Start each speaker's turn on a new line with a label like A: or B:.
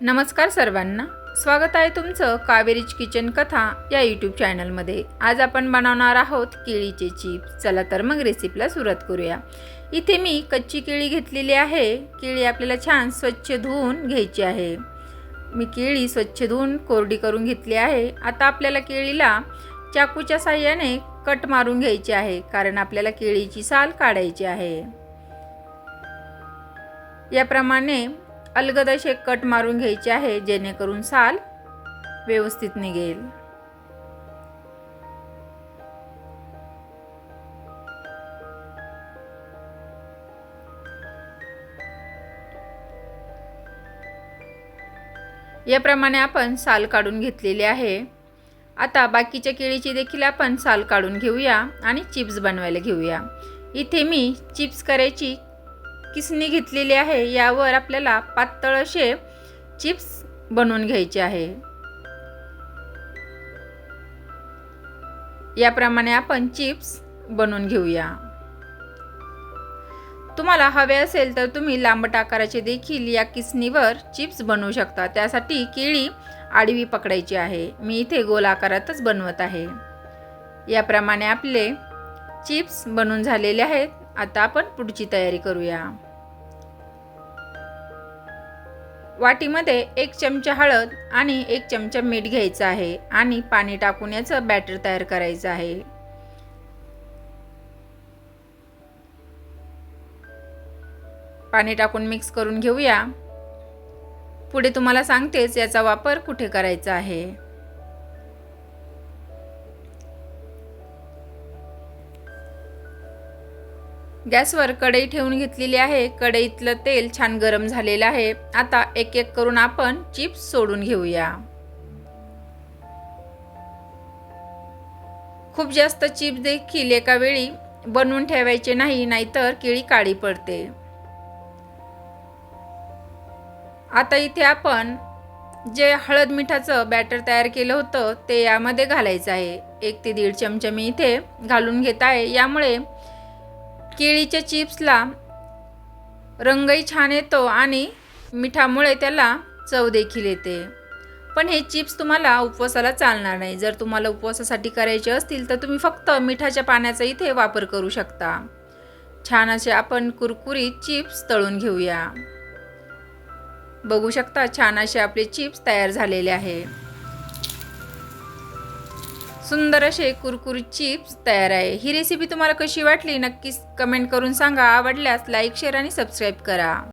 A: नमस्कार सर्वांना. स्वागत आहे तुमचं कावेरीज किचन कथा या यूट्यूब चॅनलमध्ये आज आपण बनवणार आहोत केळीचे चिप्स. चला तर मग रेसिपीला सुरुवात करूया. इथे मी कच्ची केळी घेतलेली आहे. केळी आपल्याला छान स्वच्छ धुवून घ्यायची आहे. मी केळी स्वच्छ धुवून कोरडी करून घेतली आहे. आता आपल्याला केळीला चाकूच्या साह्याने कट मारून घ्यायची आहे कारण आपल्याला केळीची साल काढायची आहे. याप्रमाणे अलगद असे कट मारून घ्यायचे आहे जेणेकरून साल व्यवस्थित निघेल. याप्रमाणे आपण साल काढून घेतलेली आहे. आता बाकीच्या केळीची देखील आपण साल काढून घेऊया आणि चिप्स बनवायला घेऊया. इथे मी चिप्स करायची किसणी घेतलेली आहे यावर आपल्याला पातळ असे चिप्स बनवून घ्यायचे आहे. याप्रमाणे आपण चिप्स बनवून घेऊया. तुम्हाला हवे असेल तर तुम्ही लांबट आकाराचे देखील या किसणीवर चिप्स बनवू शकता. त्यासाठी केळी आडवी पकडायची आहे. मी इथे गोल आकारातच बनवत आहे. याप्रमाणे आपले चिप्स बनवून झालेले आहेत. आता आपण पुढची तयारी करूया. वाटीमध्ये एक चमचा हळद आणि एक चमचा मीठ घ्यायचं आहे आणि पाणी टाकून याचं बॅटर तयार करायचं आहे. पाणी टाकून मिक्स करून घेऊया. पुढे तुम्हाला सांगतेच याचा वापर कुठे करायचा आहे. गॅसवर कढई ठेवून घेतलेली आहे. कढईतलं तेल छान गरम झालेलं आहे. आता एक एक करून आपण चिप्स सोडून घेऊया. खूप जास्त चिप्स देखील एका वेळी बनवून ठेवायचे नाही नाहीतर केळी काळी पडते. आता इथे आपण जे हळद मिठाचं बॅटर तयार केलं होतं ते यामध्ये घालायचं आहे. एक ते दीड चमचा मी इथे घालून घेत आहे. यामुळे केळीच्या चिप्सला रंगही छान येतो आणि मिठामुळे त्याला चव देखील येते. पण हे चिप्स तुम्हाला उपवासाला चालणार नाही. जर तुम्हाला उपवासासाठी करायचे असतील तर तुम्ही फक्त मिठाच्या पाण्याचा इथे वापर करू शकता. छान असे आपण कुरकुरीत चिप्स तळून घेऊया. बघू शकता छान असे आपले चिप्स तयार झालेले आहे. सुंदर असे कुरकुरीत चिप्स तयार आहे. ही रेसिपी तुम्हाला कशी वाटली नक्कीच कमेंट करून सांगा. आवडल्यास लाईक शेअर आणि सबस्क्राईब करा.